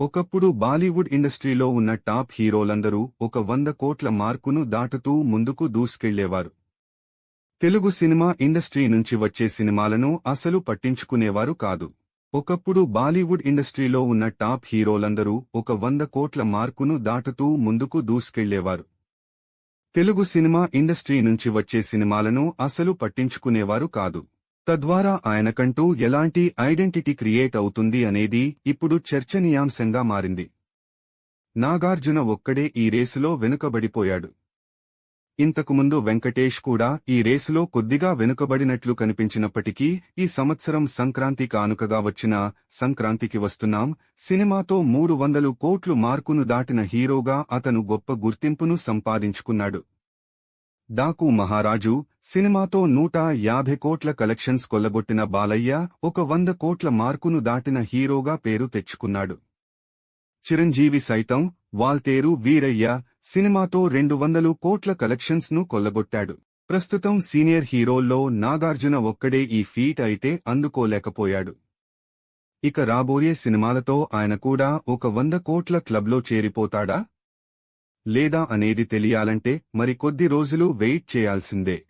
ఒకప్పుడు బాలీవుడ్ ఇండస్ట్రీలో ఉన్న టాప్ హీరోలందరూ ఒక వంద కోట్ల మార్కును దాటుతూ ముందుకు దూసుకెళ్ళేవారు. తెలుగు సినిమా ఇండస్ట్రీ నుంచి వచ్చే సినిమాలను అసలు పట్టించుకునేవారు కాదు. ఒకప్పుడు బాలీవుడ్ ఇండస్ట్రీలో ఉన్న టాప్ హీరోలందరూ ఒక వంద కోట్ల మార్కును దాటుతూ ముందుకు దూసుకెళ్ళేవారు. తెలుగు సినిమా ఇండస్ట్రీ నుంచి వచ్చే సినిమాలను అసలు పట్టించుకునేవారు కాదు. తద్వారా ఆయనకంటూ ఎలాంటి ఐడెంటిటీ క్రియేట్ అవుతుంది అనేది ఇప్పుడు చర్చనీయాంశంగా మారింది. నాగార్జున ఒక్కడే ఈ రేసులో వెనుకబడిపోయాడు. ఇంతకుముందు వెంకటేష్ కూడా ఈ రేసులో కొద్దిగా వెనుకబడినట్లు కనిపించినప్పటికీ ఈ సంవత్సరం సంక్రాంతి కానుకగా వచ్చిన సంక్రాంతికి వస్తున్నాం సినిమాతో మూడు వందలు కోట్లు మార్కును దాటిన హీరోగా అతను గొప్ప గుర్తింపును సంపాదించుకున్నాడు. దాకు మహారాజు సినిమాతో నూట యాభై కోట్ల కలెక్షన్స్ కొల్లగొట్టిన బాలయ్య ఒక వంద కోట్ల మార్కును దాటిన హీరోగా పేరు తెచ్చుకున్నాడు. చిరంజీవి సైతం వాల్తేరు వీరయ్య సినిమాతో రెండు వందలు కోట్ల కలెక్షన్స్ను కొల్లగొట్టాడు. ప్రస్తుతం సీనియర్ హీరోల్లో నాగార్జున ఒక్కడే ఈ ఫీట్ అయితే అందుకోలేకపోయాడు. ఇక రాబోయే సినిమాలతో ఆయన కూడా ఒక వంద కోట్ల క్లబ్లో చేరిపోతాడా? లేదా అనేది తెలియాలంటే మరి కొద్ది రోజులు వెయిట్ చేయాల్సిందే.